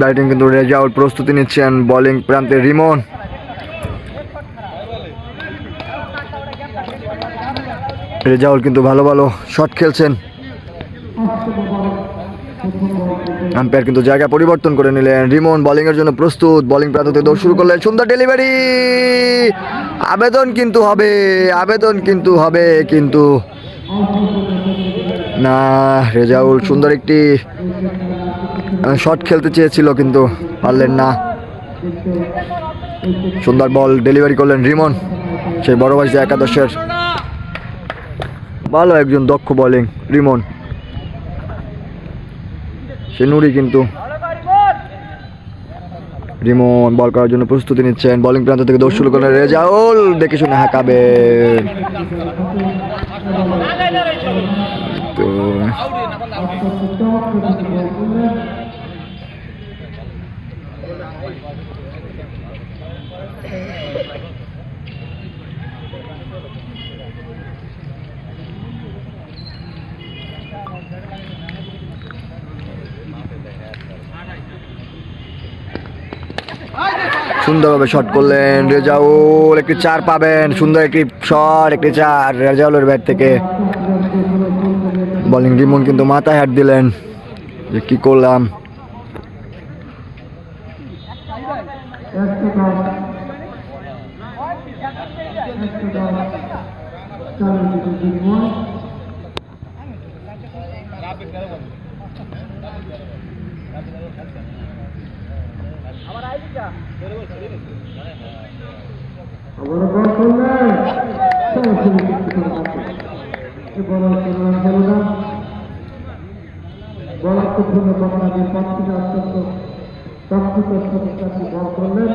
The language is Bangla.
ব্যাটিং কিন্তু রেজাউল প্রস্তুতি নিচ্ছেন বোলিং প্রান্তে রিমন। রেজাউল কিন্তু ভালো ভালো শট খেলছেন। আম্পায়ার কিন্তু জায়গা পরিবর্তন করে নিলেন। রিমন বোলিং এর জন্য প্রস্তুত। বোলিং প্রান্ত থেকে দৌড় শুরু করলেন সুন্দর ডেলিভারি। আবেদন কিন্তু হবে, আবেদন কিন্তু হবে, কিন্তু না রেজাউল সুন্দর একটি শট খেলতে চেয়েছিল কিন্তু পারলেন না। সুন্দর বল ডেলিভারি করলেন রিমন সেই বড় বয়সী একাদশের। ভালো একজন দক্ষ বলিং রিমন। সে নুরি কিন্তু। রিমন বল করার জন্য প্রস্তুতি নিচ্ছেন বলিং প্রান্ত থেকে দৌড় শুরু করলেন রেজাউল দেখে শুনে হাঁকাবেন। তো সুন্দরভাবে শট করলেন রেজাউল, একটি চার পাবেন, সুন্দর একটি শট একটি চার, রেজাউলের ব্যাট থেকে। বোলিং রিমন কিন্তু মাথায় হাত দিলেন যে কি করলাম আবার Ball করলেন সরাসরি কিন্তু করে পাচ্ছে এবার রান হলো না বলাত্মক জন্য বাংলাদেশ পাঁচ থেকে অত্যন্ত করলেন।